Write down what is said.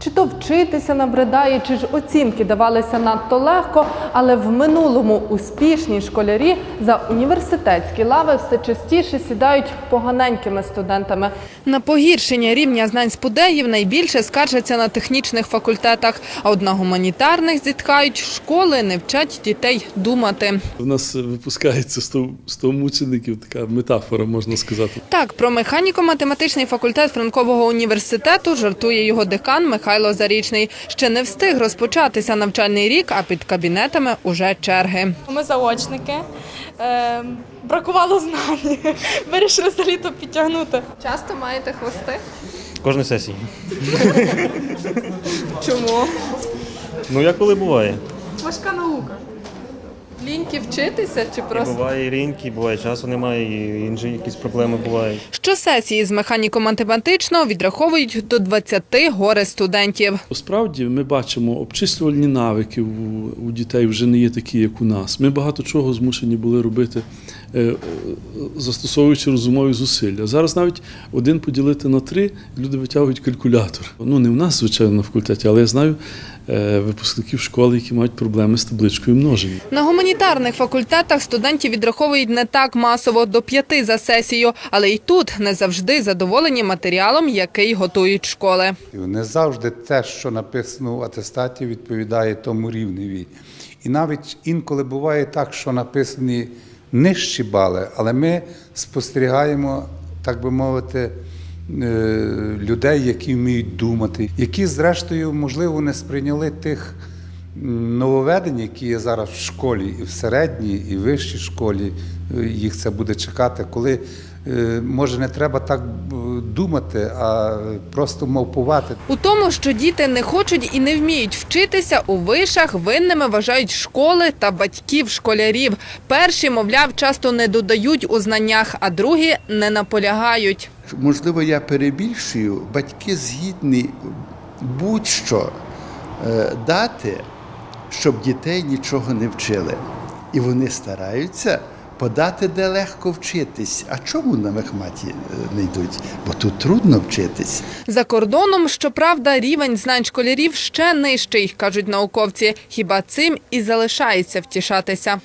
Чи то вчитися набридає, чи ж оцінки давалися надто легко, але в минулому успішні школярі за університетські лави все частіше сідають поганенькими студентами. На погіршення рівня знань спудеїв найбільше скаржаться на технічних факультетах, а от на гуманітарних зітхають школи не вчать дітей думати. У нас випускається 100, 100 мучеників, така метафора, можна сказати. Так, про механіко-математичний факультет Франкового університету жартує його декан Михайло Зарічний. Ще не встиг розпочатися навчальний рік, а під кабінетами уже черги. Ми заочники. Е, бракувало знань. Вирішили за літо підтягнути. Часто маєте хвости? Кожної сесії. Чому? Ну як коли буває. Важка наука. Ліньки вчитися чи І просто буває і ринки, буває часу немає, і інші якісь проблеми бувають. щосесії з механіко-математичного відраховують до 20 горе студентів. Справді ми бачимо, обчислювальні навики у, дітей вже не є такі, як у нас. Ми багато чого змушені були робити, застосовуючи розумові зусилля. Зараз навіть один поділити на три, люди витягують калькулятор. Ну не в нас, звичайно, на факультеті, але я знаю е, випускників школи, які мають проблеми з табличкою множення. На гуманітарних факультетах студентів відраховують не так масово до п'яти за сесію, але й тут не завжди задоволені матеріалом, який готують школи. Не завжди те, що написано в атестаті, відповідає тому рівневі. І навіть інколи буває так, що написані нижчі бали, але ми спостерігаємо, так би мовити, е, людей, які вміють думати, які, зрештою, можливо, не сприйняли тих нововведень, які є зараз в школі, і в середній, і в вищій школі. Е, Їх це буде чекати, коли е, може не треба так е, думати, а просто мовпувати. У тому, що діти не хочуть і не вміють вчитися у вишах, винними вважають школи та батьків школярів. Перші, мовляв, часто не додають у знаннях, а другі не наполягають. Можливо, я перебільшую, батьки згідні будь-що дати, щоб дітей нічого не вчили. І вони стараються подати, де легко вчитись. А чому на мехматі е, не йдуть? Бо тут трудно вчитись. За кордоном, щоправда, рівень знань школярів ще нижчий, кажуть науковці. Хіба цим і залишається втішатися.